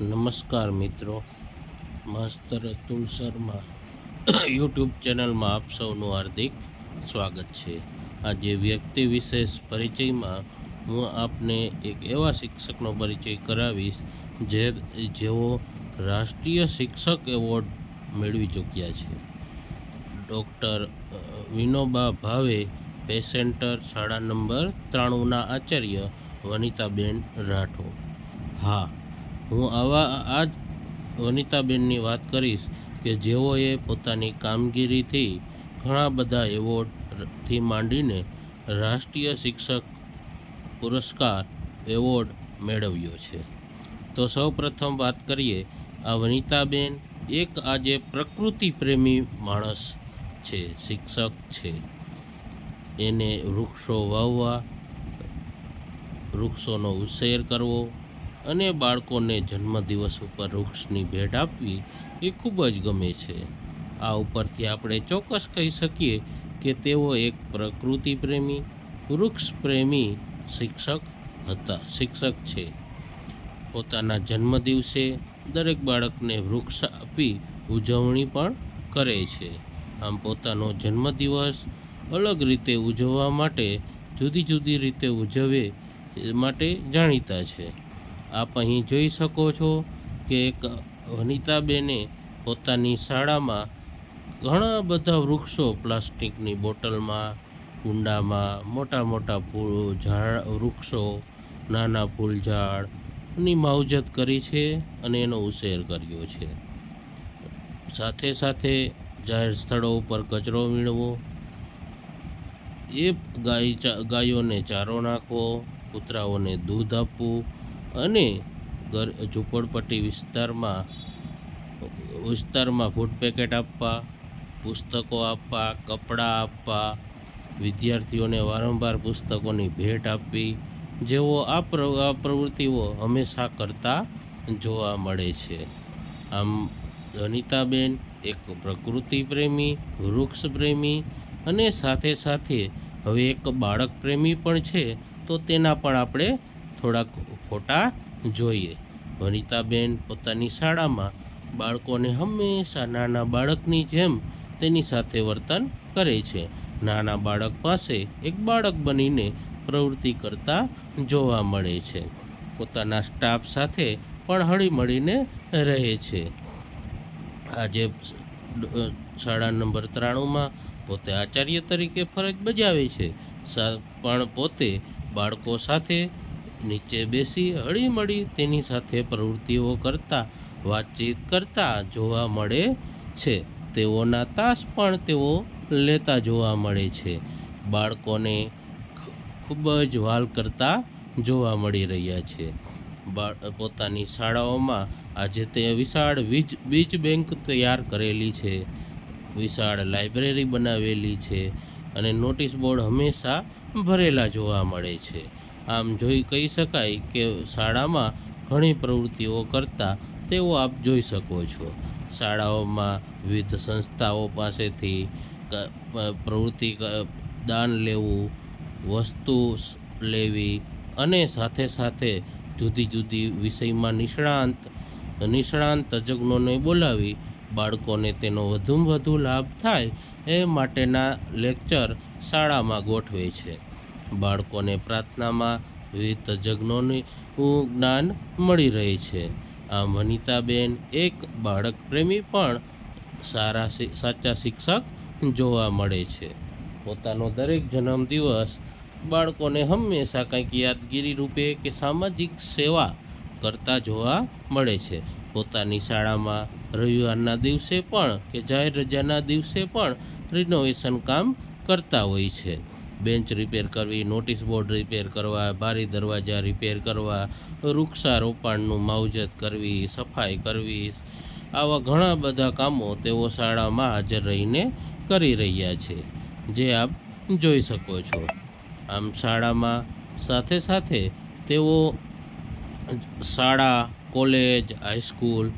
નમસ્કાર મિત્રો. માસ્તર અતુલ શર્મા યુટ્યુબ ચેનલમાં આપ સૌનું હાર્દિક સ્વાગત છે. આજે વ્યક્તિ વિશેષ પરિચયમાં હું આપને એક એવા શિક્ષકનો પરિચય કરાવીશ જે જેઓ રાષ્ટ્રીય શિક્ષક એવોર્ડ મેળવી ચૂક્યા છે. ડૉક્ટર વિનોબા ભાવે પેસેન્ટર શાળા નંબર ત્રાણુંના આચાર્ય વનિતાબેન રાઠોડ. હા હું આવા આ જ વનિતાબેનની વાત કરીશ કે જેઓએ પોતાની કામગીરીથી ઘણા બધા એવોર્ડથી માંડીને રાષ્ટ્રીય શિક્ષક પુરસ્કાર એવોર્ડ મેળવ્યો છે. તો સૌ પ્રથમ વાત કરીએ, આ વનિતાબેન એક આજે પ્રકૃતિ પ્રેમી માણસ છે, શિક્ષક છે. એને વૃક્ષો વાવવા, વૃક્ષોનો ઉછેર કરવો અને બાળકોને જન્મદિવસ ઉપર વૃક્ષની ભેટ આપવી એ ખૂબ જ ગમે છે. આ ઉપરથી આપણે ચોક્કસ કહી શકીએ કે તેઓ એક પ્રકૃતિ પ્રેમી વૃક્ષ પ્રેમી શિક્ષક હતા, શિક્ષક છે. પોતાના જન્મદિવસે દરેક બાળકને વૃક્ષ આપી ઉજવણી પણ કરે છે. આમ પોતાનો જન્મદિવસ અલગ રીતે ઉજવવા માટે જુદી જુદી રીતે ઉજવે માટે જાણીતા છે. આપ અહીં જોઈ શકો છો કે વનિતાબેને પોતાની શાળામાં ઘણા બધા વૃક્ષો પ્લાસ્ટિકની બોટલમાં, કુંડામાં, મોટા મોટા ફૂલ, ઝાડ, વૃક્ષો, નાના ફૂલ ઝાડની માવજત કરી છે અને એનો ઉછેર કર્યો છે. સાથે સાથે જાહેર સ્થળો ઉપર કચરો વીણવો, એ ગાય ગાયોને ચારો નાખવો, કૂતરાઓને દૂધ આપવું અને ઝૂંપડપટ્ટી વિસ્તારમાં વિસ્તારમાં ફૂડ પેકેટ આપવા, પુસ્તકો આપવા, કપડાં આપવા, વિદ્યાર્થીઓને વારંવાર પુસ્તકોની ભેટ આપવી, જેઓ આ પ્રવૃત્તિઓ હંમેશા કરતા જોવા મળે છે. આમ, અનિતાબેન એક પ્રકૃતિ પ્રેમી, વૃક્ષ પ્રેમી અને સાથે સાથે હવે એક બાળક પ્રેમી પણ છે, તો તેના પણ આપણે થોડાક ફોટા જોઈએ. વનિતાબેન પોતાની શાળામાં બાળકોને હંમેશા નાના બાળકની જેમ તેની સાથે વર્તન કરે છે. નાના બાળક પાસે એક બાળક બનીને પ્રવૃત્તિ કરતા જોવા મળે છે. પોતાના સ્ટાફ સાથે પણ હળીમળીને રહે છે. આજે શાળા નંબર ત્રાણુંમાં પોતે આચાર્ય તરીકે ફરજ બજાવે છે. પણ પોતે બાળકો સાથે નીચે બેસી હળીમળી તેની સાથે પ્રવૃત્તિઓ કરતા, વાતચીત કરતા જોવા મળે છે. તેઓના તાસ પણ તેઓ લેતા જોવા મળે છે. બાળકોને ખૂબ જ વાલ કરતા જોવા મળી રહ્યા છે. પોતાની શાળાઓમાં આજે તે વિશાળ વીજ, બીજ બેંક તૈયાર કરેલી છે. વિશાળ લાઇબ્રેરી બનાવેલી છે અને નોટિસ બોર્ડ હંમેશા ભરેલા જોવા મળે છે. આમ જોઈ કહી શકાય કે શાળામાં ઘણી પ્રવૃત્તિઓ કરતા તેઓ આપ જોઈ શકો છો. શાળાઓમાં વિવિધ સંસ્થાઓ પાસેથી પ્રવૃત્તિ દાન લેવું, વસ્તુ લેવી અને સાથે સાથે જુદી જુદી વિષયમાં નિષ્ણાંત નિષ્ણાંત તજજ્ઞોને બોલાવી બાળકોને તેનો વધુમાં વધુ લાભ થાય એ માટેના લેક્ચર શાળામાં ગોઠવે છે. બાળકોને પ્રાર્થનામાં વિવિધ તજજ્ઞોનું જ્ઞાન મળી રહે છે. આમ વનિતાબેન એક બાળક પ્રેમી પણ સારા સાચા શિક્ષક જોવા મળે છે. પોતાનો દરેક જન્મદિવસ બાળકોને હંમેશા કંઈક યાદગીરી રૂપે કે સામાજિક સેવા કરતા જોવા મળે છે. પોતાની શાળામાં રવિવારના દિવસે પણ કે જાહેર રજાના દિવસે પણ રિનોવેશન કામ કરતા હોય છે. બેન્ચ રિપેર કરવી, નોટિસ બોર્ડ રિપેર કરવા, બારી દરવાજા રિપેર કરવા, વૃક્ષારોપણનું માવજત કરવી, સફાઈ કરવી, આવા ઘણા બધા કામો તેઓ શાળામાં હાજર રહીને કરી રહ્યા છે. જે આપ જોઈ શકો છો. આમ શાળામાં સાથે સાથે તેઓ શાળા, કોલેજ, હાઈસ્કૂલ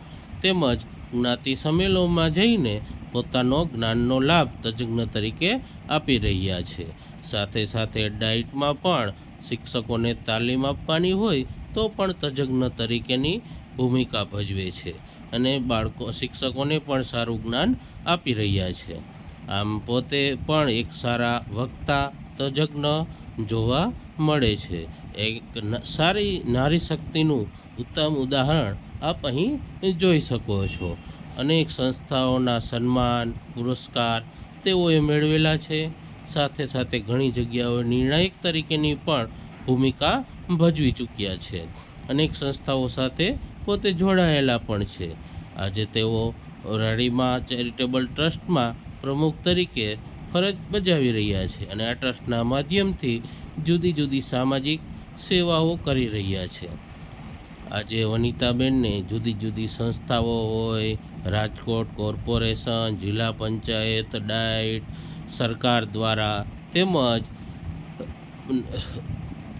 તેમજ જ્ઞાતિ સંમેલનોમાં જઈને પોતાનો જ્ઞાનનો લાભ તજજ્ઞ તરીકે આપી રહ્યા છે. સાથે સાથે ડાયટમાં પણ શિક્ષકોને તાલીમ આપવાની હોય તો પણ તજજ્ઞ તરીકેની ભૂમિકા ભજવે છે અને બાળકો શિક્ષકોને પણ સારું જ્ઞાન આપી રહ્યા છે. આમ પોતે પણ એક સારા વક્તા, તજજ્ઞ જોવા મળે છે. એક સારી નારી શક્તિનું ઉત્તમ ઉદાહરણ આપ અહીં જોઈ શકો છો. અનેક સંસ્થાઓના સન્માન, પુરસ્કાર તેઓએ મેળવેલા છે. સાથે સાથે ઘણી જગ્યાઓએ નિર્ણાયક તરીકેની પણ ભૂમિકા ભજવી ચૂક્યા છે. અનેક સંસ્થાઓ સાથે પોતે જોડાયેલા પણ છે. આજે તેઓ રાડીમાં ચેરિટેબલ ટ્રસ્ટમાં પ્રમુખ તરીકે ફરજ બજાવી રહ્યા છે અને આ ટ્રસ્ટના માધ્યમથી જુદી જુદી સામાજિક સેવાઓ કરી રહ્યા છે. આજે વનિતાબેનને જુદી જુદી સંસ્થાઓ હોય, રાજકોટ કોર્પોરેશન, જિલ્લા પંચાયત, ડાયટ સરકાર દ્વારા તેમજ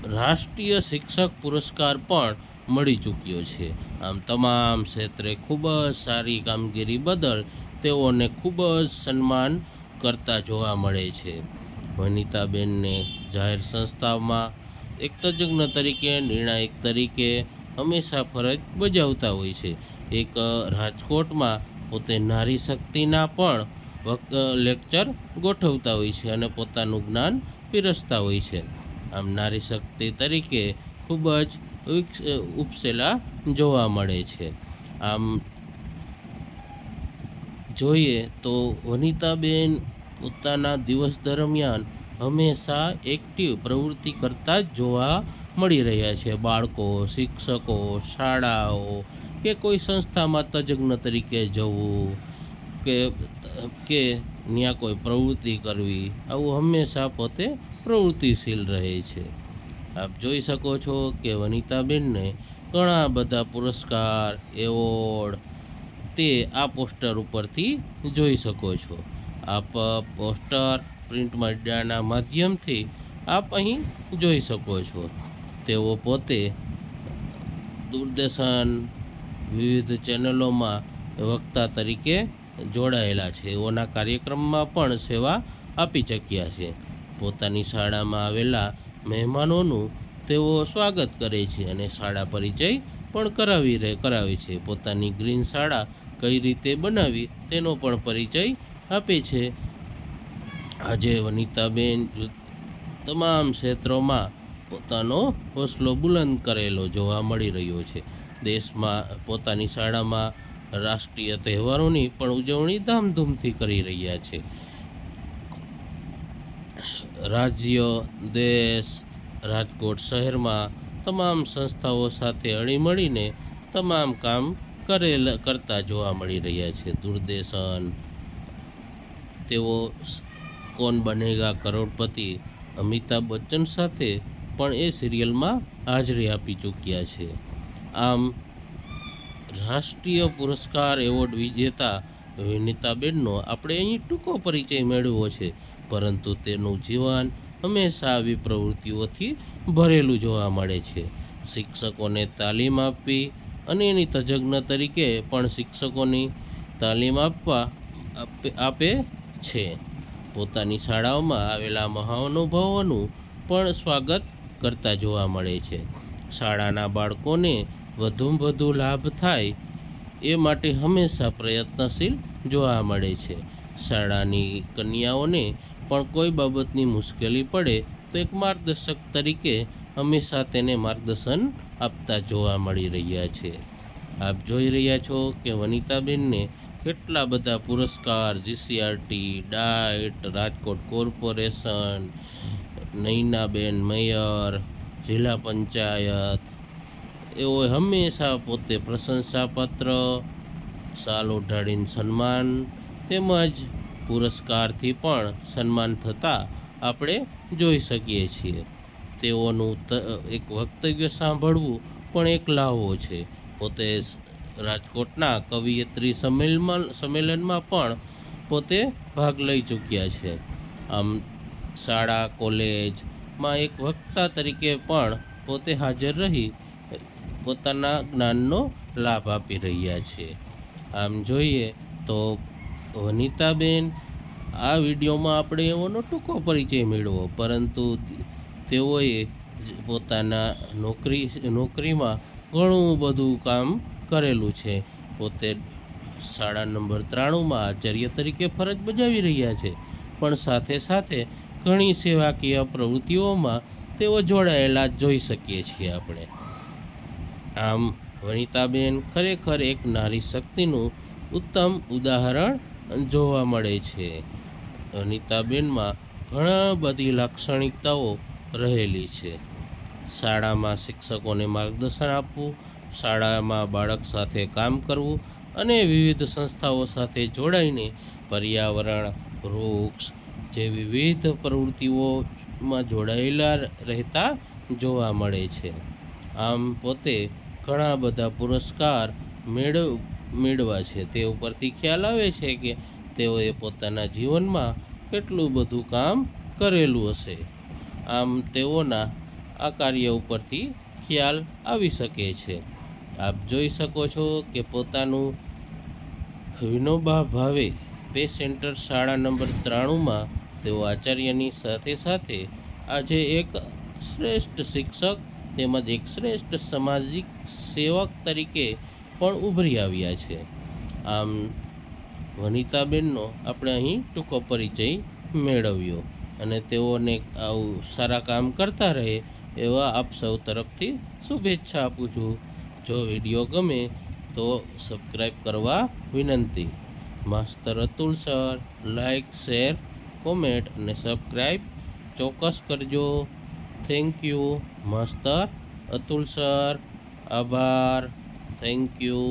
રાષ્ટ્રીય શિક્ષક પુરસ્કાર પણ મળી ચૂક્યો છે. આમ તમામ ક્ષેત્રે ખૂબ જ સારી કામગીરી બદલ તેઓને ખૂબ જ સન્માન કરતા જોવા મળે છે. વનિતાબેનને જાહેર સંસ્થામાં એક તજજ્ઞ તરીકે, નિર્ણાયક તરીકે હંમેશા ફરજ બજાવતા હોય છે. એક રાજકોટમાં પોતે નારી શક્તિના પણ વક- લેક્ચર ગોઠવતા હોય છે અને પોતાનું જ્ઞાન પીરસતા હોય છે. આમ નારી શક્તિ તરીકે ખૂબ જ ઉપસેલા જોવા મળે છે. આમ જોઈએ તો વનિતાબેન પોતાના દિવસ દરમિયાન હંમેશા એક્ટિવ પ્રવૃત્તિ કરતા જ જોવા મળી રહ્યા છે. બાળકો, શિક્ષકો, શાળાઓ કે કોઈ સંસ્થામાં તજજ્ઞ તરીકે જવું કે કે ત્યાં કોઈ પ્રવૃત્તિ કરવી, આવું હંમેશા પોતે પ્રવૃત્તિશીલ રહે છે. આપ જોઈ શકો છો કે વનિતાબેનને ઘણા બધા પુરસ્કાર, એવોર્ડ તે આ પોસ્ટર ઉપરથી જોઈ શકો છો. આપ પોસ્ટર પ્રિન્ટ મીડિયાના માધ્યમથી આપ અહીં જોઈ શકો છો. તેઓ પોતે દૂરદર્શન વિવિધ ચેનલોમાં વક્તા તરીકે જોડાયેલા છે. એઓના કાર્યક્રમમાં પણ સેવા આપી ચૂક્યા છે. પોતાની શાળામાં આવેલા મહેમાનોનું તેઓ સ્વાગત કરે છે અને શાળા પરિચય પણ કરાવી રહે, કરાવે છે. પોતાની ગ્રીન શાળા કઈ રીતે બનાવી તેનો પણ પરિચય આપે છે. આજે વનિતાબેન તમામ ક્ષેત્રોમાં પોતાનો હોસલો બુલંદ કરેલો જોવા મળી રહ્યો છે. દેશમાં, પોતાની શાળામાં રાષ્ટ્રીય તહેવારોની પણ ઉજવણી ધામધૂમથી કરી રહ્યા છે. રાજ્ય, દેશ, રાજકોટ શહેરમાં તમામ સંસ્થાઓ સાથે અણીમળીને તમામ કામ કરેલ કરતા જોવા મળી રહ્યા છે. દૂરદર્શન, તેઓ કોણ બનેગા કરોડપતિ અમિતાભ બચ્ચન સાથે પણ એ સિરિયલમાં હાજરી આપી ચૂક્યા છે. આમ રાષ્ટ્રીય પુરસ્કાર એવોર્ડ વિજેતા વિનીતાબેનનો આપણે અહીં ટૂંકો પરિચય મેળવ્યો છે, પરંતુ તેનું જીવન હંમેશા આવી પ્રવૃત્તિઓથી ભરેલું જોવા મળે છે. શિક્ષકોને તાલીમ આપવી અને એની તજજ્ઞ તરીકે પણ શિક્ષકોની તાલીમ આપવા આપે- છે. પોતાની શાળાઓમાં આવેલા મહાનુભાવોનું પણ સ્વાગત કરતા જોવા મળે છે. શાળાના બાળકોને વધુમાં વધુ લાભ થાય એ માટે હંમેશા પ્રયત્નશીલ જોવા મળે છે. શાળાની કન્યાઓને પણ કોઈ બાબતની મુશ્કેલી પડે તો એક માર્ગદર્શક તરીકે હંમેશા તેને માર્ગદર્શન આપતા જોવા મળી રહ્યા છે. આપ જોઈ રહ્યા છો કે વનિતાબેનને કેટલા બધા પુરસ્કાર, GCRT, DIET, Rajkot corporation, Nainaben mayor, જિલ્લા પંચાયત એઓ હંમેશા પોતે પ્રશંસાપત્ર, સાલ ઉઢાડીને સન્માન તેમજ પુરસ્કારથી પણ સન્માન થતાં આપણે જોઈ શકીએ છીએ. તેઓનું એક વક્તવ્ય સાંભળવું પણ એક લાહવો છે. પોતે રાજકોટના કવિયત્રી સંમેલનમાં સંમેલનમાં પણ પોતે ભાગ લઈ ચૂક્યા છે. આમ, શાળા કોલેજમાં એક વક્તા તરીકે પણ પોતે હાજર રહી પોતાના જ્ઞાનનો લાભ આપી રહ્યા છે. આમ જોઈએ તો વનિતાબેન આ વિડીયોમાં આપણે એઓનો ટૂંકો પરિચય મેળવો પરંતુ તેઓએ પોતાના નોકરી, નોકરીમાં ઘણું બધું કામ કરેલું છે. પોતે શાળા નંબર ત્રાણુંમાં આચાર્ય તરીકે ફરજ બજાવી રહ્યા છે, પણ સાથે સાથે ઘણી સેવાકીય પ્રવૃત્તિઓમાં તેઓ જોડાયેલા જોઈ શકીએ છીએ આપણે. આમ વનિતાબેન ખરેખર એક નારી શક્તિનું ઉત્તમ ઉદાહરણ જોવા મળે છે. વનિતાબેનમાં ઘણા બધી લાક્ષણિકતાઓ રહેલી છે. શાળામાં શિક્ષકોને માર્ગદર્શન આપવું, શાળામાં બાળક સાથે કામ કરવું અને વિવિધ સંસ્થાઓ સાથે જોડાઈને પર્યાવરણ, વૃક્ષ જેવી વિવિધ પ્રવૃત્તિઓમાં જોડાયેલા રહેતા જોવા મળે છે. આમ પોતે ઘણા બધા પુરસ્કાર મેળવ, મેળવા છે. તે ઉપરથી ખ્યાલ આવે છે કે તેઓએ પોતાના જીવનમાં કેટલું બધું કામ કરેલું હશે. આમ તેઓના આ કાર્ય ઉપરથી ખ્યાલ આવી શકે છે. આપ જોઈ શકો છો કે પોતાનું વિનોબા ભાવે પે સેન્ટર શાળા નંબર ત્રાણુંમાં તેઓ આચાર્યની સાથે સાથે આજે એક શ્રેષ્ઠ શિક્ષક તેમજ એક શ્રેષ્ઠ સામાજિક સેવક તરીકે પણ ઉભરી આવ્યા છે. આમ, વનિતાબેનનો આપણે અહીં ટૂંકો પરિચય મેળવ્યો અને તેઓને આવું સારા કામ કરતા રહે એવા આપ સૌ તરફથી શુભેચ્છા આપું છું. જો વીડિયો ગમે તો સબસ્ક્રાઈબ કરવા વિનંતી. માસ્તર Atul sir like share, comment અને સબસ્ક્રાઈબ ચોક્કસ કરજો. થેન્ક યુ માસ્તર અતુલ સર આભાર થેન્ક યુ